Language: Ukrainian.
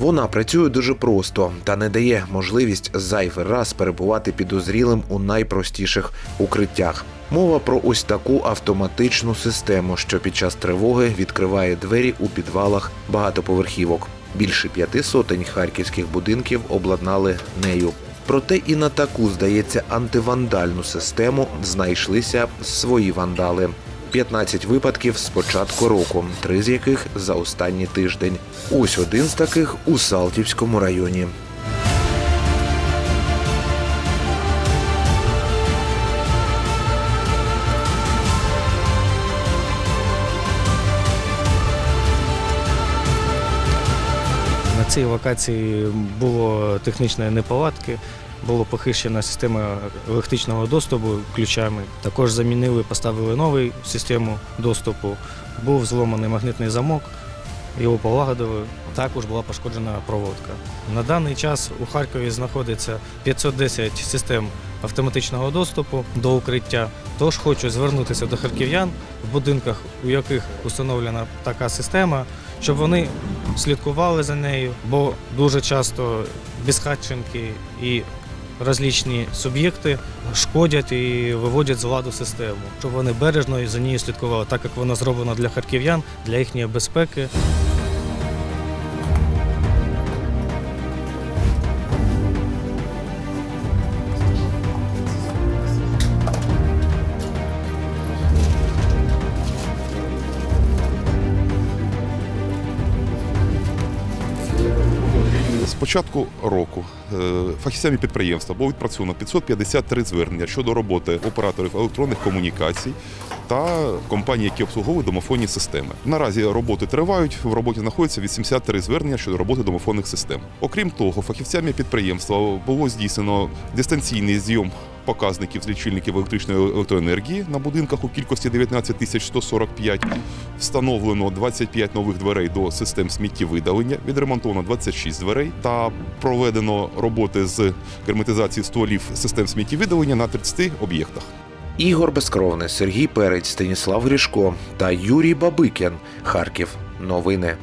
Вона працює дуже просто та не дає можливість зайвий раз перебувати підозрілим у найпростіших укриттях. Мова про ось таку автоматичну систему, що під час тривоги відкриває двері у підвалах багатоповерхівок. Більше п'яти сотень харківських будинків обладнали нею. Проте і на таку, здається, антивандальну систему знайшлися свої вандали. 15 випадків з початку року, три з яких за останній тиждень. Ось один з таких у Салтівському районі. На цій локації було технічної неполадки, було похищена система електричного доступу ключами. Також замінили, поставили нову систему доступу. Був зломаний магнитний замок, його полагодили. Також була пошкоджена проводка. На даний час у Харкові знаходиться 510 систем автоматичного доступу до укриття. Тож хочу звернутися до харків'ян в будинках, у яких установлена така система, щоб вони слідкували за нею, бо дуже часто безхатченки і различні суб'єкти шкодять і виводять з ладу систему, щоб вони бережно і за нею слідкували, так як вона зроблена для харків'ян, для їхньої безпеки. Початку року е, фахівцями підприємства було відпрацьовано 553 звернення щодо роботи операторів електронних комунікацій та компаній, які обслуговують домофонні системи. Наразі роботи тривають. В роботі знаходяться 83 звернення щодо роботи домофонних систем. Окрім того, фахівцями підприємства було здійснено дистанційний зйом показників з лічильників електричної електроенергії на будинках у кількості 19 тисяч 145. Встановлено 25 нових дверей до систем сміттєвидалення, відремонтовано 26 дверей та проведено роботи з герметизації стволів систем сміттєвидалення на 30 об'єктах. Ігор Безкровний, Сергій Перець, Станіслав Грішко та Юрій Бабикін. Харків. Новини.